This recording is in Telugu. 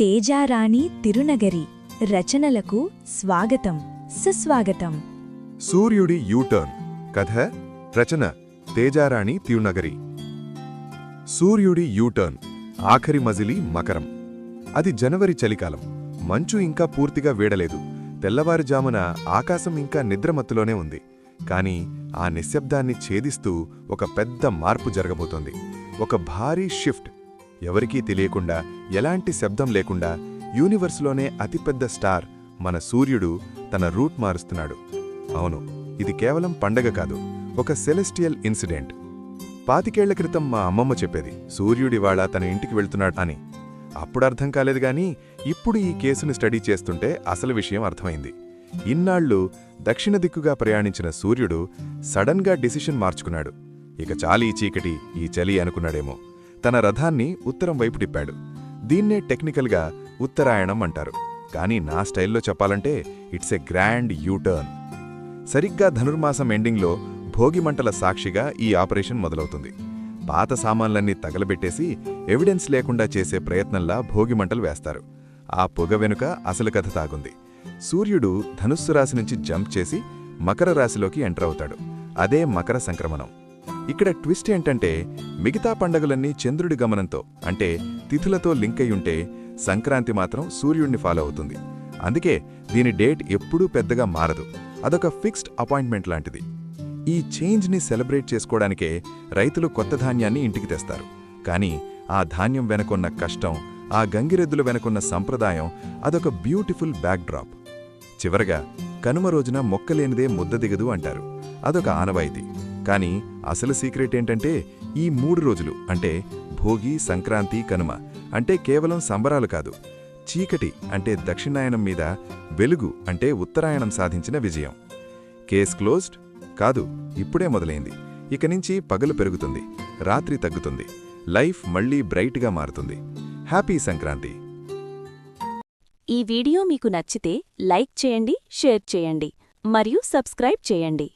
తేజారాణి తిరునగరి రచనలకు స్వాగతం సుస్వాగతం. సూర్యుడి యూటర్న్ కథ రచన తేజారాణి తిరునగరి. సూర్యుడి యూటర్న్ ఆఖరి మజిలి మకరం. అది జనవరి చలికాలం. మంచు ఇంకా పూర్తిగా వీడలేదు. తెల్లవారుజామున ఆకాశం ఇంకా నిద్రమత్తులోనే ఉంది. కాని ఆ నిశ్శబ్దాన్ని ఛేదిస్తూ ఒక పెద్ద మార్పు జరగబోతోంది. ఒక భారీ షిఫ్ట్ ఎవరికీ తెలియకుండా ఎలాంటి శబ్దం లేకుండా యూనివర్స్లోనే అతిపెద్ద స్టార్ మన సూర్యుడు తన రూట్ మారుస్తున్నాడు. అవును ఇది కేవలం పండగ కాదు ఒక సెలెస్టియల్ ఇన్సిడెంట్. పాతికేళ్ళ క్రితం మా అమ్మమ్మ చెప్పేది సూర్యుడివాళ తన ఇంటికి వెళ్తున్నాడు అని. అప్పుడు అర్థం కాలేదు గాని ఇప్పుడు ఈ కేసును స్టడీ చేస్తుంటే అసలు విషయం అర్థమైంది. ఇన్నాళ్ళు దక్షిణ దిక్కుగా ప్రయాణించిన సూర్యుడు సడన్గా డిసిషన్ మార్చుకున్నాడు. ఇక చాలీ చీకటి ఈ చలి అనుకున్నాడేమో. తన రథాన్ని ఉత్తరం వైపు తిప్పాడు. దీన్నే టెక్నికల్గా ఉత్తరాయణం అంటారు. కానీ నా స్టైల్లో చెప్పాలంటే ఇట్స్ ఎ గ్రాండ్ యూటర్న్. సరిగ్గా ధనుర్మాసం ఎండింగ్లో భోగిమంటల సాక్షిగా ఈ ఆపరేషన్ మొదలవుతుంది. పాత సామాన్లన్నీ తగలబెట్టేసి ఎవిడెన్స్ లేకుండా చేసే ప్రయత్నంలా భోగిమంటలు వేస్తారు. ఆ పొగ వెనుక అసలు కథ తాగుంది. సూర్యుడు ధనుస్సు రాశి నుంచి జంప్ చేసి మకర రాశిలోకి ఎంటర్ అవుతాడు. అదే మకర సంక్రమణం. ఇక్కడ ట్విస్ట్ ఏంటంటే మిగతా పండగలన్నీ చంద్రుడి గమనంతో అంటే తిథులతో లింక్ అయ్యుంటే సంక్రాంతి మాత్రం సూర్యుడిని ఫాలో అవుతుంది. అందుకే దీని డేట్ ఎప్పుడూ పెద్దగా మారదు. అదొక ఫిక్స్డ్ అపాయింట్మెంట్ లాంటిది. ఈ చేంజ్ని సెలబ్రేట్ చేసుకోవడానికే రైతులు కొత్త ధాన్యాన్ని ఇంటికి తెస్తారు. కానీ ఆ ధాన్యం వెనకున్న కష్టం ఆ గంగిరెద్దుల వెనకున్న సంప్రదాయం అదొక బ్యూటిఫుల్ బ్యాక్డ్రాప్. చివరగా కనుమ రోజున మొక్కలేనిదే ముద్ద దిగదు అంటారు. అదొక ఆనవాయితీ. కానీ అసలు సీక్రెట్ ఏంటంటే ఈ మూడు రోజులు అంటే భోగి సంక్రాంతి కనుమ అంటే కేవలం సంబరాలు కాదు. చీకటి అంటే దక్షిణాయనం మీద వెలుగు అంటే ఉత్తరాయణం సాధించిన విజయం. Case closed? కాదు ఇప్పుడే మొదలైంది. ఇక నుంచి పగలు పెరుగుతుంది రాత్రి తగ్గుతుంది లైఫ్ మళ్ళీ బ్రైట్గా మారుతుంది. హ్యాపీ సంక్రాంతి! ఈ వీడియో మీకు నచ్చితే లైక్ చేయండి షేర్ చేయండి మరియు సబ్స్క్రైబ్ చేయండి.